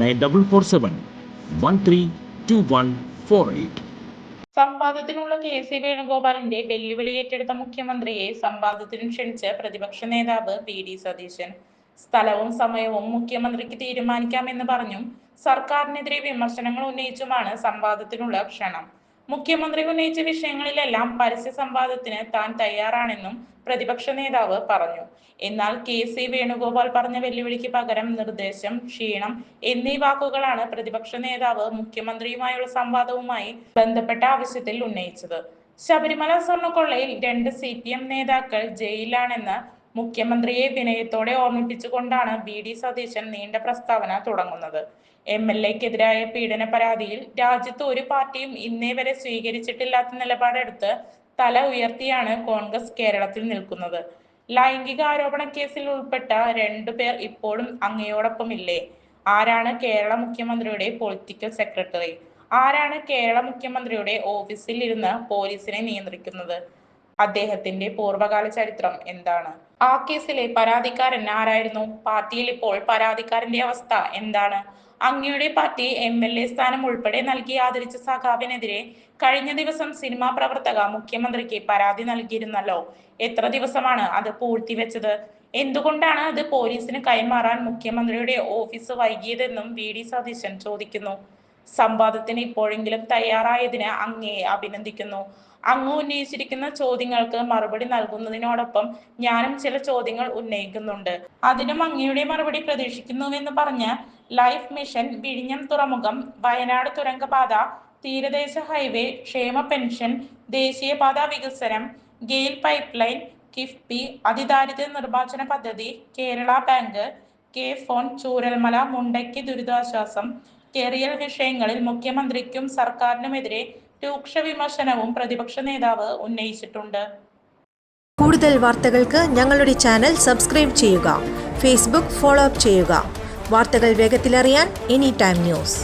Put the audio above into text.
nine double four seven one three two one four eight. സംവാദത്തിനുള്ള K C വേണുഗോപാലിന്റെ വെല്ലുവിളി ഏറ്റെടുത്ത മുഖ്യമന്ത്രിയെ സംവാദത്തിന് ക്ഷണിച്ച് പ്രതിപക്ഷ നേതാവ് വി ഡി സതീശൻ. സ്ഥലവും സമയവും മുഖ്യമന്ത്രിക്ക് തീരുമാനിക്കാമെന്ന് പറഞ്ഞും സർക്കാരിനെതിരെ വിമർശനങ്ങൾ ഉന്നയിച്ചുമാണ് സംവാദത്തിനുള്ള ക്ഷണം. മുഖ്യമന്ത്രി ഉന്നയിച്ച വിഷയങ്ങളിലെല്ലാം പരസ്യ സംവാദത്തിന് താൻ തയ്യാറാണെന്നും പ്രതിപക്ഷ നേതാവ് പറഞ്ഞു. എന്നാൽ കെ സി വേണുഗോപാൽ പറഞ്ഞ വെല്ലുവിളിക്ക് പകരം നിർദ്ദേശം ക്ഷീണം എന്നീ വാക്കുകളാണ് പ്രതിപക്ഷ നേതാവ് മുഖ്യമന്ത്രിയുമായുള്ള സംവാദവുമായി ബന്ധപ്പെട്ട ആവശ്യത്തിൽ ഉന്നയിച്ചത്. ശബരിമല സ്വർണക്കൊള്ളയിൽ രണ്ട് സി പി എം നേതാക്കൾ ജയിലിലാണെന്ന് മുഖ്യമന്ത്രിയെ വിനയത്തോടെ ഓർമ്മിപ്പിച്ചുകൊണ്ടാണ് ബി ഡി സതീശൻ നീണ്ട പ്രസ്താവന തുടങ്ങുന്നത്. എം എൽ എക്കെതിരായ പീഡന പരാതിയിൽ രാജ്യത്ത് ഒരു പാർട്ടിയും ഇന്നേ വരെ സ്വീകരിച്ചിട്ടില്ലാത്ത നിലപാടെടുത്ത് തല ഉയർത്തിയാണ് കോൺഗ്രസ് കേരളത്തിൽ നിൽക്കുന്നത്. ലൈംഗിക ആരോപണ കേസിൽ ഉൾപ്പെട്ട രണ്ടുപേർ ഇപ്പോഴും അങ്ങയോടൊപ്പമില്ലേ? ആരാണ് കേരള മുഖ്യമന്ത്രിയുടെ പൊളിറ്റിക്കൽ സെക്രട്ടറി? ആരാണ് കേരള മുഖ്യമന്ത്രിയുടെ ഓഫീസിൽ ഇരുന്ന് പോലീസിനെ നിയന്ത്രിക്കുന്നത്? അദ്ദേഹത്തിന്റെ പൂർവകാല ചരിത്രം എന്താണ്? ആ കേസിലെ പരാതിക്കാരൻ ആരായിരുന്നു? പാർട്ടിയിൽ ഇപ്പോൾ പരാതിക്കാരന്റെ അവസ്ഥ എന്താണ്? അങ്ങയുടെ പാർട്ടി എം എൽ എ സ്ഥാനം ഉൾപ്പെടെ നൽകി ആദരിച്ച സഖാവിനെതിരെ കഴിഞ്ഞ ദിവസം സിനിമാ പ്രവർത്തക മുഖ്യമന്ത്രിക്ക് പരാതി നൽകിയിരുന്നല്ലോ. എത്ര ദിവസമാണ് അത് പൂഴ്ത്തിവെച്ചത്? എന്തുകൊണ്ടാണ് അത് പോലീസിന് കൈമാറാൻ മുഖ്യമന്ത്രിയുടെ ഓഫീസ് വൈകിയതെന്നും വി ഡി സതീശൻ ചോദിക്കുന്നു. സംവാദത്തിന് ഇപ്പോഴെങ്കിലും തയ്യാറായതിന് അങ്ങയെ അഭിനന്ദിക്കുന്നു. അങ്ങ് ഉന്നയിച്ചിരിക്കുന്ന ചോദ്യങ്ങൾക്ക് മറുപടി നൽകുന്നതിനോടൊപ്പം ഞാനും ചില ചോദ്യങ്ങൾ ഉന്നയിക്കുന്നുണ്ട്. അതിനും അങ്ങയുടെ മറുപടി പ്രതീക്ഷിക്കുന്നുവെന്ന് പറഞ്ഞ് ലൈഫ് മിഷൻ വിഴിഞ്ഞം തുറമുഖം വയനാട് തുരങ്കപാത തീരദേശ ഹൈവേ ക്ഷേമ പെൻഷൻ ദേശീയപാത വികസനം ഗെയിൽ പൈപ്പ് ലൈൻ കിഫ്ബി അതിദാരിദ്ര്യ നിർമ്മാർജന പദ്ധതി Kerala bank K phone Chooralmala മുണ്ടയ്ക്ക് ദുരിതാശ്വാസം കെറിയൽ വിഷയങ്ങളിൽ മുഖ്യമന്ത്രിക്കും സർക്കാരിനുമെതിരെ രൂക്ഷ വിമർശനവും പ്രതിപക്ഷ നേതാവ് ഉന്നയിച്ചിട്ടുണ്ട്. കൂടുതൽ വാർത്തകൾക്ക് ഞങ്ങളുടെ ചാനൽ സബ്സ്ക്രൈബ് ചെയ്യുക ഫേസ്ബുക്ക് ഫോളോ അപ്പ് ചെയ്യുക. വാർത്തകൾ വേഗത്തിലറിയാൻ എനി ടൈം ന്യൂസ്.